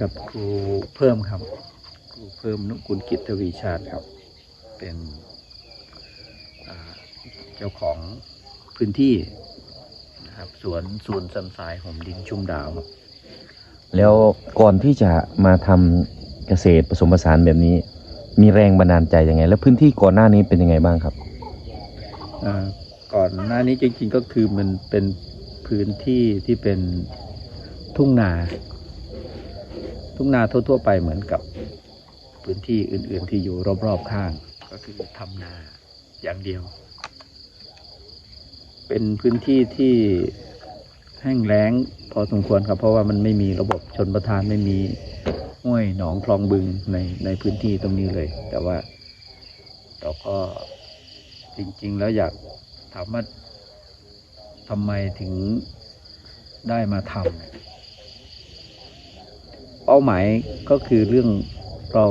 กับครูเพิ่มครับ ครูเพิ่มนุกุลกิจทวีชาติครับ เป็นอ่าเจ้าของพื้นที่นะครับสวนสวนสันทรายห่มดินชุ่มดาวครับแล้วก่อนที่จะมาทำเกษตรผสมผสานแบบนี้ มีแรงบันดาลใจยังไง แล้วพื้นที่ก่อนหน้านี้เป็นยังไงบ้างครับอ่าก่อนหน้านี้จริงๆก็คือมันเป็นพื้นที่ที่เป็นทุ่งนา ทุ่งนาทั่วๆไปเหมือนกับพื้นที่อื่น ๆ ที่อยู่รอบๆข้าง ก็คือทำนาอย่างเดียว เป็นพื้นที่ที่แห้งแล้งพอสมควรครับ เพราะว่ามันไม่มีระบบชนประทานไม่มีห้วยหนองคลองบึงในในพื้นที่ตรงนี้เลย แต่ว่าเราก็จริง ๆ แล้วอยากถามว่าทำไมถึงได้มาทำ เป้าหมายก็คือเรื่องเรา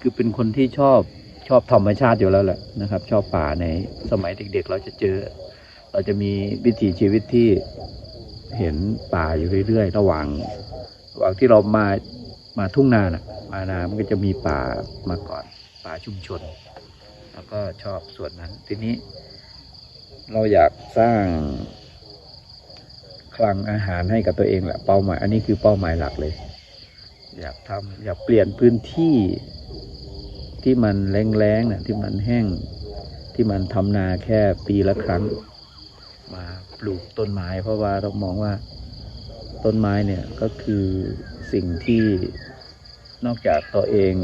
คือเป็นคนที่ชอบชอบธรรมชาติอยู่แล้วแหละนะครับ ชอบป่าในสมัยเด็กๆเราจะเจอ เราจะมีวิถีชีวิตที่เห็นป่าอยู่เรื่อยๆ ระหว่างระหว่างที่เรามามาทุ่งนานะมานามันก็จะมีป่ามาก่อนป่าชุมชน แล้วก็ชอบส่วนนั้น ทีนี้ เราอยากสร้าง คลังอาหารให้กับตัวเองแหละเป้าหมาย อันนี้คือเป้าหมายหลักเลย อยากทำอยากเปลี่ยนพื้นที่ที่มันแรงๆนะที่มันแห้งที่มันทำนาแค่ปีละครั้ง มาปลูกต้นไม้ เพราะว่าเรามองว่าต้นไม้เนี่ยก็คือสิ่งที่นอกจากตัวเอง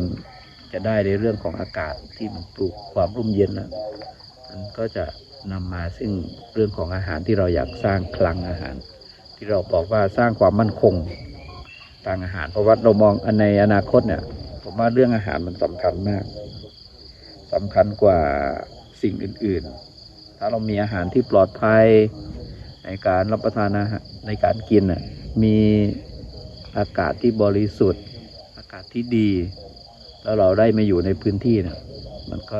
จะได้ในเรื่องของอากาศที่มันปลูกความร่มเย็นนะมันก็จะนำมาซึ่งเรื่องของอาหารที่เราอยากสร้างคลังอาหาร ที่เราบอกว่าสร้างความมั่นคงทางอาหาร เพราะว่าเรามองในอนาคตเนี่ย ผมว่าเรื่องอาหารมันสำคัญมากสำคัญกว่าสิ่งอื่น ๆ ถ้าเรามีอาหารที่ปลอดภัยในการรับประทานอาหารในการกินน่ะมีอากาศที่บริสุทธิ์ อากาศที่ดี แล้วเราได้มาอยู่ในพื้นที่เนี่ยมันก็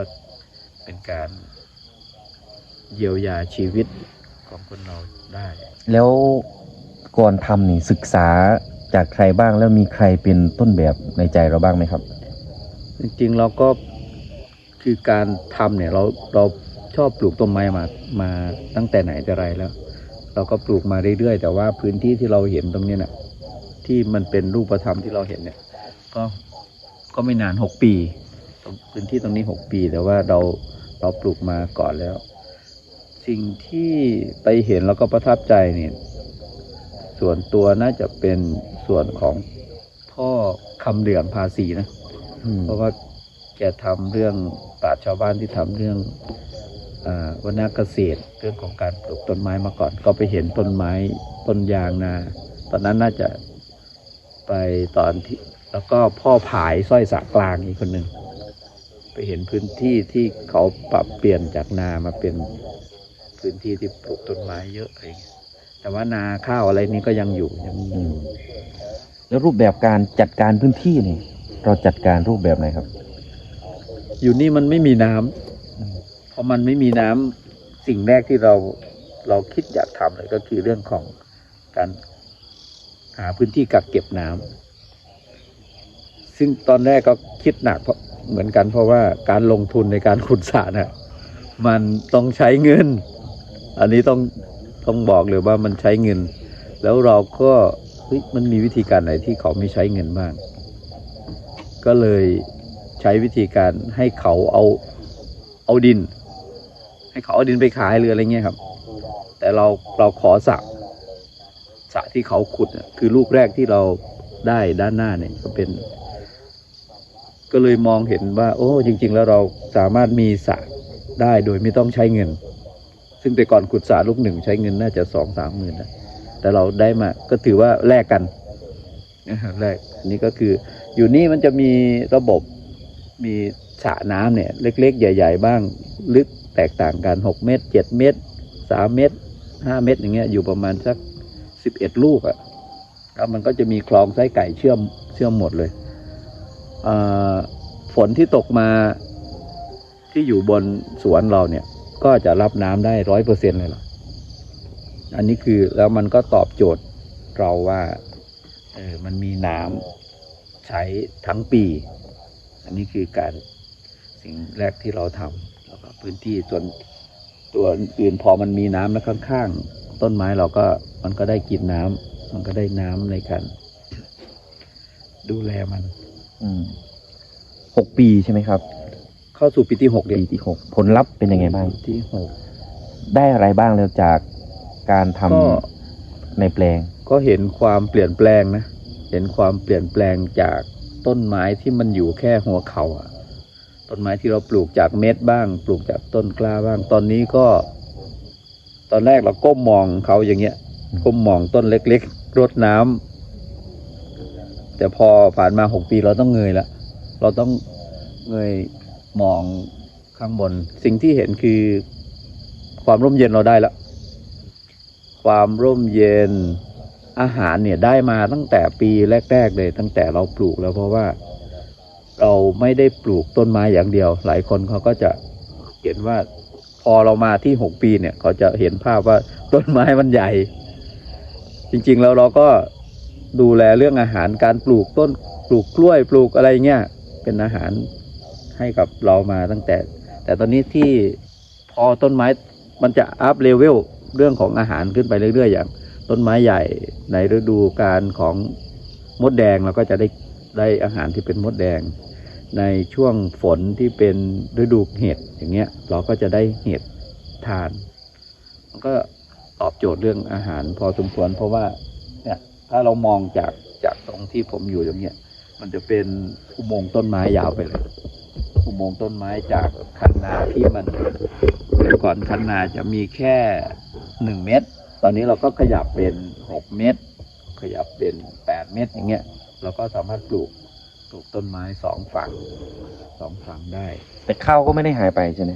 เป็นการเยียวยาชีวิตของคนเราได้ แล้ว ก่อนทำนี่ศึกษาจากใครบ้างแล้วมีใครเป็นต้นแบบในใจเราบ้างไหมครับ จริงๆเราก็คือการทำเนี่ยเราเราชอบปลูกต้นไม้มามาตั้งแต่ไหนแต่ไรแล้ว เราก็ปลูกมาเรื่อยๆแต่ว่าพื้นที่ที่เราเห็นตรงนี้ยน่ะที่มันเป็นรูปธรรมที่เราเห็นเนี่ย ก็ก็ไม่นานหกปีพื้นที่ตรงนี้หกปี แต่ว่าเราเราปลูกมาก่อนแล้ว สิ่งที่ไปเห็นแล้วก็ประทับใจเนี่ย ส่วนตัวน่าจะเป็นส่วนของพ่อคำเหลืองภาษีนะ เพราะว่าแกทำเรื่องปราชญ์ชาวบ้านที่ทำเรื่องอาวนาเกษตรเรื่องของการปลูกต้นไม้มาก่อน ก็ไปเห็นต้นไม้ต้นยางนา ตอนนั้นน่าจะไปตอนที่แล้วก็พ่อผายสร้อยสากลางอีกคนหนึ่งไปเห็นพื้นที่ที่เขาปรับเปลี่ยนจากนามาเป็นพื้นที่ที่ปลูกต้นไม้เยอะอะไรอย่างเงี้ย แต่ว่านาข้าวอะไรนี้ก็ยังอยู่ยังมีอืมแล้วรูปแบบการจัดการพื้นที่นี่ เราจัดการรูปแบบไหนครับ อยู่นี่มันไม่มีน้ำพอมันไม่มีน้ำสิ่งแรกที่เราเราคิดอยากทำเลยก็คือเรื่องของการหาพื้นที่กักเก็บน้ำซึ่งตอนแรกก็คิดหนักเพราะเหมือนกันเพราะว่าการลงทุนในการขุดสระน่ะมันต้องใช้เงิน อันนี้ต้อง ต้องบอกเลยว่ามันใช้เงิน แล้วเราก็มันมีวิธีการไหนที่เขาไม่ใช้เงินบ้าง ก็เลยใช้วิธีการให้เขาเอาเอาดิน ให้เขาเอาดินไปขายหรืออะไรเงี้ยครับ แต่เราเราขอสระสระที่เขาขุดน่ะคือลูกแรกที่เราได้ด้านหน้าเนี่ยก็เป็น ก็เลยมองเห็นว่า โอ้ จริง ๆ แล้วเราสามารถมีสระได้โดยไม่ต้องใช้เงิน ซึ่งแต่ก่อนขุดสรลูกหนึ่งใช้เงินน่าจะสองสามหมื่นนะแต่เราได้มาก็ถือว่าแลกกันนะครับแรกอันนี้ก็คืออยู่นี่มันจะมีระบบมีสระน้ำเนี่ย เล็ก ๆ ใหญ่ ๆ บ้างลึกแตกต่างกันหกเมตรเจ็ดเมตรสามเมตรห้าเมตรอย่างเงี้ยอยู่ประมาณสักสิบเอ็ดลูกอะ่ะแล้วมันก็จะมีคลองไส้ไก่เชื่อมเชื่อมหมดเลยฝนที่ตกมาที่อยู่บนสวนเราเนี่ย ก็จะรับน้ำได้ร้อยเปอร์เซ็นเลยล่ะอันนี้คือแล้วมันก็ตอบโจทย์เราว่า เออมันมีน้ำใช้ทั้งปี อันนี้คือการสิ่งแรกที่เราทำแล้วก็พื้นที่ส่วนตัวอื่นพอมันมีน้ำแล้วข้างๆ ต้นไม้เราก็มันก็ได้กินน้ำมันก็ได้น้ำในการดูแลมันอืมหกปีใช่ไหมครับ เข้าสู่ปีที่หกเดือปีนที่หกผลลัพธ์เป็นยังไงบ้างปีที่หก ได้อะไรบ้างแล้วจากการทำก็ ในแปลง ก็เห็นความเปลี่ยนแปลงนะ เห็นความเปลี่ยนแปลงจากต้นไม้ที่มันอยู่แค่หัวเขาอะต้นไม้ที่เราปลูกจากเม็ดบ้าง ปลูกจากต้นกล้าบ้าง ตอนนี้ก็ ตอนแรกเราก้มมองเขาอย่างเงี้ยอืมก้มมองต้นเล็กๆรดน้ำแต่พอผ่านมาหกปีเราต้องเงยละ เราต้องเงย มองข้างบน สิ่งที่เห็นคือความร่มเย็นเราได้แล้ว ความร่มเย็นอาหารเนี่ยได้มาตั้งแต่ปีแรก ๆ เลย ตั้งแต่เราปลูกแล้วเพราะว่า เราไม่ได้ปลูกต้นไม้อย่างเดียว หลายคนเขาก็จะเห็นว่าพอเรามาที่หกปีเนี่ยเขาจะเห็นภาพว่าต้นไม้มันใหญ่ จริงๆแล้วเราก็ดูแลเรื่องอาหารการปลูกต้นปลูกกล้วยปลูกอะไรเงี้ยเป็นอาหาร ให้กับเรามาตั้งแต่ แต่ตอนนี้ที่พอต้นไม้มันจะอัพเลเวลเรื่องของอาหารขึ้นไปเรื่อย ๆ อย่าง ต้นไม้ใหญ่ในฤดูการของมดแดงเราก็จะได้ได้อาหารที่เป็นมดแดง ในช่วงฝนที่เป็นฤดูเห็ดอย่างเงี้ย เราก็จะได้เห็ดทาน มันก็ตอบโจทย์เรื่องอาหารพอสมควรเพราะว่าเนี่ยถ้าเรามองจากจากตรงที่ผมอยู่อย่างเงี้ยมันจะเป็นอุโมงค์ต้นไม้ยาวไปเลย อุโมงค์ต้นไม้จากคันนาที่มันแต่ก่อนคันนาจะมีแค่หนึ่งเมตร ตอนนี้เราก็ขยับเป็นหกเมตร ขยับเป็นแปดเมตรอย่างเงี้ย เราก็สามารถปลูกปลูกต้นไม้สองฝั่งสองฝั่งได้ แต่ข้าวก็ไม่ได้หายไปใช่ไหม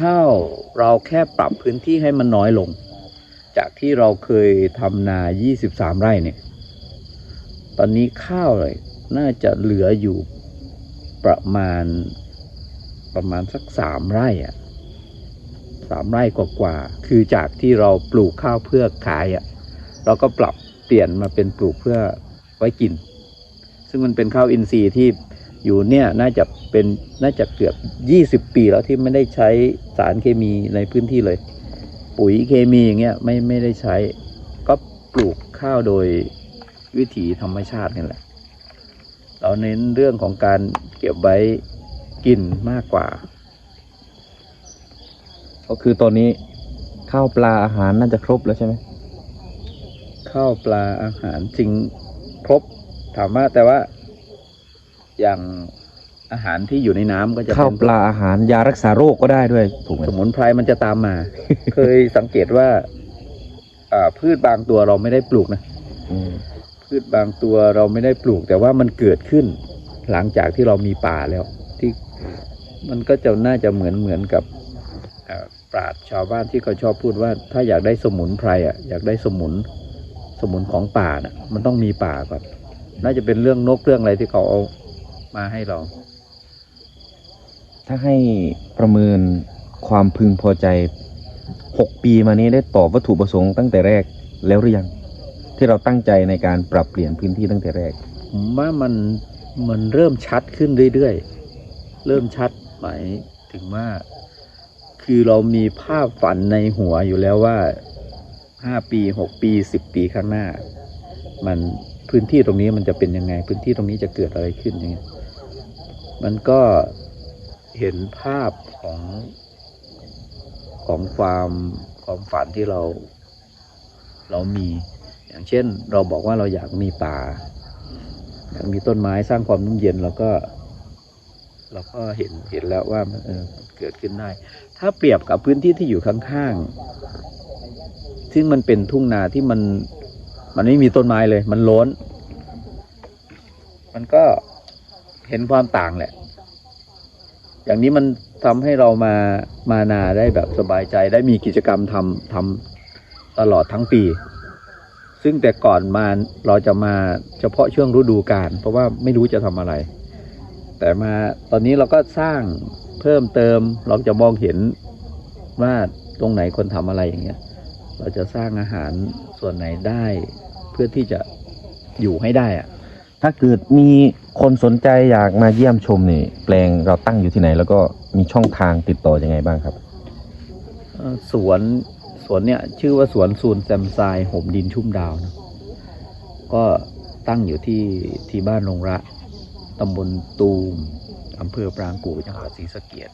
ข้าวเราแค่ปรับพื้นที่ให้มันน้อยลง จากที่เราเคยทำนา 23 ไร่เนี่ย ตอนนี้ข้าวเลย น่าจะเหลืออยู่ ประมาณประมาณสักสามไร่อะสามไร่กว่าๆคือจากที่เราปลูกข้าวเพื่อขายอะเราก็ปรับเปลี่ยนมาเป็นปลูกเพื่อไว้กิน ซึ่งมันเป็นข้าวอินทรีย์ที่อยู่เนี่ยน่าจะเป็นน่าจะเกือบยี่สิบปีแล้วที่ไม่ได้ใช้สารเคมีในพื้นที่เลย ปุ๋ยเคมีอย่างเงี้ยไม่ไม่ได้ใช้ ก็ปลูกข้าวโดยวิถีธรรมชาตินี่แหละ เราเน้นเรื่องของการเก็บไว้กินมากกว่า ก็คือตอนนี้ข้าวปลาอาหารน่าจะครบแล้วใช่ไหมข้าวปลาอาหารจริงครบ ถามว่าแต่ว่า อย่างอาหารที่อยู่ในน้ำก็จะข้าวเป็นปลาอาหารยารักษาโรคก็ได้ด้วยถูกไหมสมุนไพรมันจะตามมา เคยสังเกตว่า อ่าพืชบางตัวเราไม่ได้ปลูกนะอืม พืชบางตัวเราไม่ได้ปลูก แต่ว่ามันเกิดขึ้น หลังจากที่เรามีป่าแล้ว ที่มันก็จะน่าจะเหมือนเหมือนกับอ่าปราชชาวบ้านที่เขาชอบพูดว่า ถ้าอยากได้สมุนไพรอะอยากได้สมุนสมุนของป่าน่ะ มันต้องมีป่าก่อนน่าจะเป็นเรื่องนกเรื่องอะไรที่เขาเอามาให้เรา ถ้าให้ประเมินความพึงพอใจหกปีมานี้ได้ตอบวัตถุประสงค์ตั้งแต่แรกแล้วหรือยัง ที่เราตั้งใจในการปรับเปลี่ยนพื้นที่ตั้งแต่แรก ผมว่ามันมันเริ่มชัดขึ้นเรื่อยๆ เริ่มชัดหมายถึงว่า คือเรามีภาพฝันในหัวอยู่แล้วว่าห้าปีหกปีสิบปีข้างหน้า มันพื้นที่ตรงนี้มันจะเป็นยังไง พื้นที่ตรงนี้จะเกิดอะไรขึ้นยังไงมันก็เห็นภาพของของความความฝันที่เราเรามี อย่างเช่นเราบอกว่าเราอยากมีป่าอยากมีต้นไม้สร้างความนุ่มเย็นเราก็ เราก็เห็นเห็นแล้วว่ามันเออเกิดขึ้นได้ ถ้าเปรียบกับพื้นที่ที่อยู่ข้างๆซึ่งมันเป็นทุ่งนาที่มันมันไม่มีต้นไม้เลย มันโล้น มันก็เห็นความต่างแหละ อย่างนี้มันทำให้เรามามานาได้แบบสบายใจได้มีกิจกรรมทำทำตลอดทั้งปี ซึ่งแต่ก่อนมาเราจะมาเฉพาะช่วงฤดูกาลเพราะว่าไม่รู้จะทำอะไร แต่มาตอนนี้เราก็สร้างเพิ่มเติมเราจะมองเห็นว่าตรงไหนคนทำอะไรอย่างเงี้ย เราจะสร้างอาหารส่วนไหนได้ เพื่อที่จะอยู่ให้ได้อะถ้าเกิดมีคนสนใจอยากมาเยี่ยมชมนี่แปลงเราตั้งอยู่ที่ไหน แล้วก็มีช่องทางติดต่อยังไงบ้างครับ เอ่อสวนส วนเนี่ยชื่อว่าสวนซูนแซมไซห่มดินชุ่มดาวนะก็ตั้งอยู่ที่ที่บ้านรงระตำบลตูมอำเภอปรางกู่จังหวัดศรีสะเกียด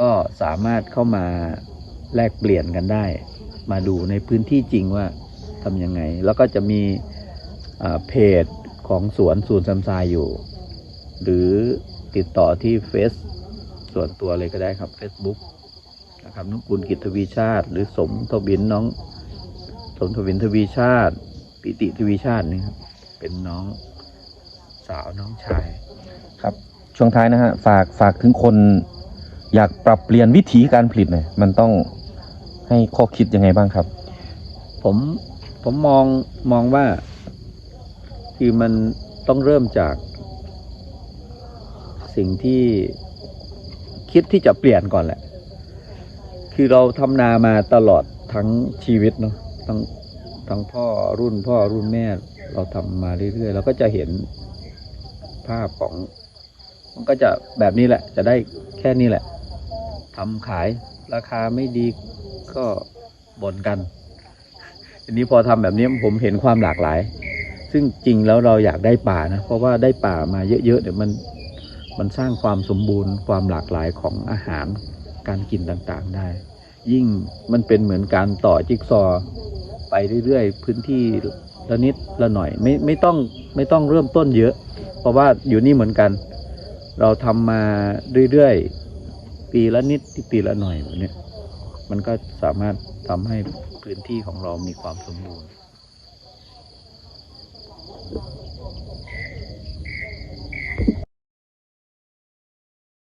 ก็สามารถเข้ามาแลกเปลี่ยนกันได้ มาดูในพื้นที่จริงว่าทำยังไง แล้วก็จะมีอ่าเพจของสวนซูนแซมไซอยู่ หรือติดต่อที่เฟซส่วนตัวเลยก็ได้ครับ Facebook นะครับนุกุลกิจทวีชาติ หรือสมทวินน้อง สมทวินทวีชาติ ปิติทวีชาตินี่ครับเป็นน้องสาวน้องชาย ครับ ช่วงท้ายนะฮะฝากฝากถึงคนอยากปรับเปลี่ยนวิธีการผลิตหน่อยมันต้องให้ข้อคิดยังไงบ้างครับ ผมผมมองมองว่า คือมันต้องเริ่มจาก สิ่งที่คิดที่จะเปลี่ยนก่อนแหละ คือเราทำนามาตลอดทั้งชีวิตเนาะทั้งทั้งพ่อรุ่นพ่อรุ่นแม่ เราทำมาเรื่อยๆเราก็จะเห็นภาพของ มันก็จะแบบนี้แหละ จะได้แค่นี้แหละทำขายราคาไม่ดีก็บ่นกันทีนี้พอทำแบบนี้ผมเห็นความหลากหลาย ซึ่งจริงแล้วเราอยากได้ป่านะ เพราะว่าได้ป่ามาเยอะๆเดี๋ยวมันมันสร้างความสมบูรณ์ความหลากหลายของอาหาร การกินต่างๆได้ ยิ่งมันเป็นเหมือนการต่อจิ๊กซอไปเรื่อยๆ พื้นที่ละนิดละหน่อยไม่ไม่ต้องไม่ต้องเริ่มต้นเยอะ เพราะว่าอยู่นี่เหมือนกัน เราทำมาเรื่อยๆ ปีละนิดปีละหน่อยแบบนี้มันก็สามารถทำให้พื้นที่ของเรามีความสมบูรณ์